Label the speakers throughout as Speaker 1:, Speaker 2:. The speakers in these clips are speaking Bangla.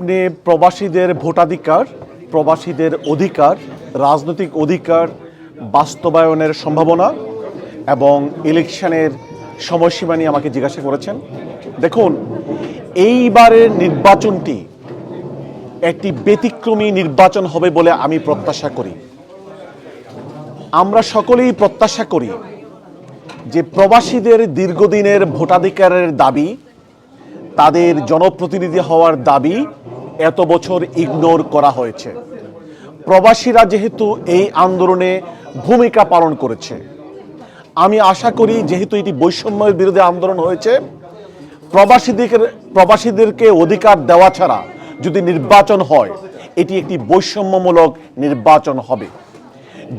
Speaker 1: আপনি প্রবাসীদের ভোটাধিকার, প্রবাসীদের অধিকার, রাজনৈতিক অধিকার, বাস্তবায়নের সম্ভাবনা এবং ইলেকশনের সময়সীমা নিয়ে আমাকে জিজ্ঞাসা করেছেন। দেখুন, এইবারের নির্বাচনটি একটি ব্যতিক্রমী নির্বাচন হবে বলে আমি প্রত্যাশা করি। আমরা সকলেই প্রত্যাশা করি যে প্রবাসীদের দীর্ঘদিনের ভোটাধিকারের দাবি, তাদের জনপ্রতিনিধি হওয়ার দাবি এত বছর ইগনোর করা হয়েছে। প্রবাসীরা যেহেতু এই আন্দোলনে ভূমিকা পালন করেছে, আমি আশা করি যেহেতু এটি বৈষম্যের বিরুদ্ধে আন্দোলন হয়েছে, প্রবাসীদের, প্রবাসীদেরকে অধিকার দেওয়া ছাড়া যদি নির্বাচন হয়, এটি একটি বৈষম্যমূলক নির্বাচন হবে।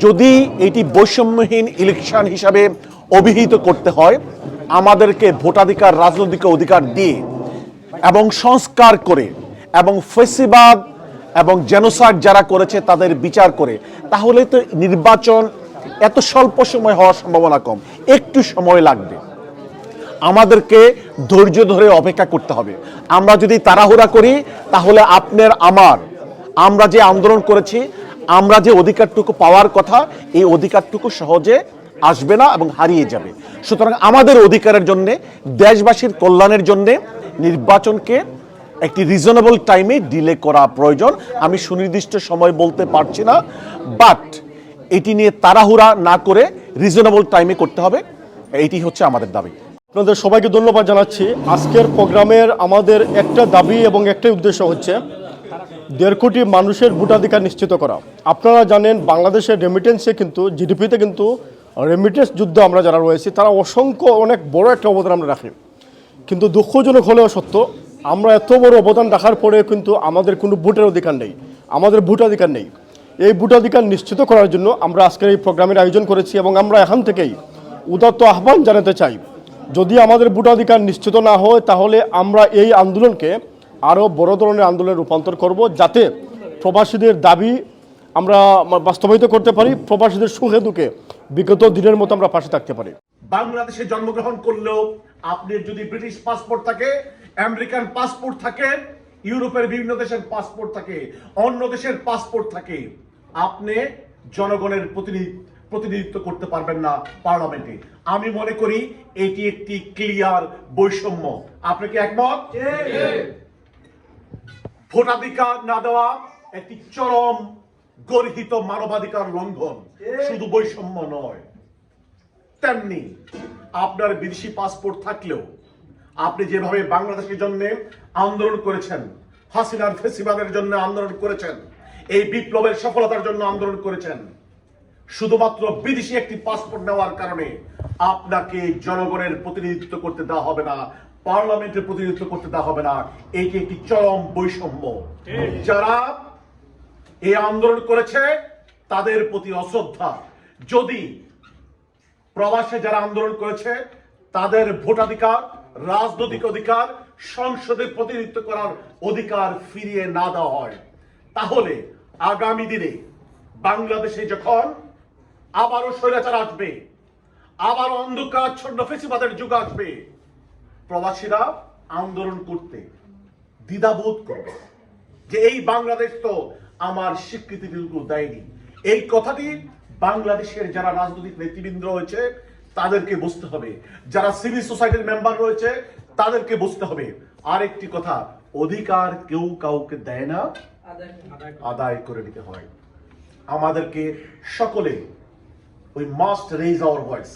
Speaker 1: যদি এটি বৈষম্যহীন ইলেকশন হিসাবে অভিহিত করতে হয়, আমাদেরকে ভোটাধিকার, রাজনৈতিক অধিকার দিয়ে এবং সংস্কার করে এবং ফেসিবাদ এবং জেনোসাইড যারা করেছে তাদের বিচার করে। তাহলে তো নির্বাচন এত স্বল্প সময় হওয়ার সম্ভাবনা কম। একটু সময় লাগবে। আমাদেরকে ধৈর্য ধরে অপেক্ষা করতে হবে। আমরা যদি তাড়াহুড়া করি, তাহলে আপনার, আমার, আমরা যে আন্দোলন করেছি, আমরা যে অধিকারটুকু পাওয়ার কথা, এই অধিকারটুকু সহজে আসবে না এবং হারিয়ে যাবে। সুতরাং আমাদের অধিকারের জন্যে, দেশবাসীর কল্যাণের জন্যে নির্বাচনকে একটি রিজনেবল টাইমে ডিলে করা প্রয়োজন। আমি সুনির্দিষ্ট সময় বলতে পারছি না বাট এটি নিয়ে তাড়াহুড়া না করে রিজনেবল টাইমে করতে হবে। এটি হচ্ছে আমাদের দাবি।
Speaker 2: আপনাদের সবাইকে ধন্যবাদ জানাচ্ছি। আজকের প্রোগ্রামের আমাদের একটা দাবি এবং একটাই উদ্দেশ্য হচ্ছে দেড় কোটি মানুষের ভোটাধিকার নিশ্চিত করা। আপনারা জানেন, বাংলাদেশের রেমিটেন্সে কিন্তু জিডিপিতে কিন্তু রেমিটেন্স যুদ্ধ আমরা যারা রয়েছি, তারা অসংখ্য অনেক বড় একটা অবদান আমরা রাখি। কিন্তু দুঃখজনক হলেও সত্য আমরা এত বড় অবদান রাখার পরে কিন্তু আমাদের কোনো ভোটের অধিকার নেই, আমাদের ভোটাধিকার নেই। এই ভোটাধিকার নিশ্চিত করার জন্য আমরা আজকের এই প্রোগ্রামের আয়োজন করেছি এবং আমরা এখান থেকেই উদাত্ত আহ্বান জানাতে চাই, যদি আমাদের ভোটাধিকার নিশ্চিত না হয় তাহলে আমরা এই আন্দোলনকে আরও বড় ধরনের আন্দোলনে রূপান্তর করব যাতে প্রবাসীদের দাবি আমরা বাস্তবায়িত করতে পারি, প্রবাসীদের সুখে দুঃখে বিগত দিনের মতো আমরা পাশে থাকতে পারি।
Speaker 1: বাংলাদেশে জন্মগ্রহণ করলেও আপনি যদি ব্রিটিশ পাসপোর্ট থাকে আমেরিকান পাসপোর্ট থাকে, ইউরোপের বিভিন্ন দেশের পাসপোর্ট থাকে, অন্য দেশের পাসপোর্ট থাকে। আপনি জনগণের প্রতিনিধি প্রতিনিধিত্ব করতে পারবেন না পার্লামেন্টে। আমি মনে করি এটি একটি ক্লিয়ার বৈষম্য। আপনি কি একমত? ভোটাধিকার না দেওয়া একটি চরম গর্হিত মানবাধিকার লঙ্ঘন। শুধু বৈষম্য নয়, তেমনি আপনার বিদেশি পাসপোর্ট থাকলেও আপনি যেভাবে বাংলাদেশের জন্য আন্দোলন করেছেন, হাসিনার ফেসিবাদের জন্য আন্দোলন করেছেন, এই বিপ্লবের সফলতার জন্য আন্দোলন করেছেন, শুধুমাত্র বিদেশি একটি পাসপোর্ট নেওয়ার কারণে আপনাকে জনগণের প্রতিনিধিত্ব করতে দেওয়া হবে না, পার্লামেন্টের প্রতিনিধিত্ব করতে দেওয়া হবে না, এটি একটি চরম বৈষম্য। যারা এই আন্দোলন করেছে, তাদের প্রতি অশ্রদ্ধা। যদি প্রবাসে যারা আন্দোলন করেছে, তাদের ভোটাধিকার রাজনৈতিক অধিকার সংসদে প্রতিনিধিত্ব করার অধিকার ফিরিয়ে না দেওয়া হয়। তাহলে আগামী দিনে বাংলাদেশে যখন আবারও স্বৈরাচার আসবে আবার অন্ধকার অন্ধকারচ্ছন্ন ফেসিবাদের যুগ আসবে, প্রবাসীরা আন্দোলন করতে দ্বিধাবোধ করবে যে এই বাংলাদেশ তো আমার স্বীকৃতিটুকু দেয়নি। এই কথাটি বাংলাদেশের যারা রাজনৈতিক নেতৃবৃন্দ রয়েছে তাদেরকে বুঝতে হবে। যারা সিভিল সোসাইটির মেম্বার রয়েছে তাদেরকে বুঝতে হবে। আর একটি কথা অধিকার কেউ কাউকে দেয় না আদায় করে। নিতে হয়। আমাদেরকে সকলে we must raise our voice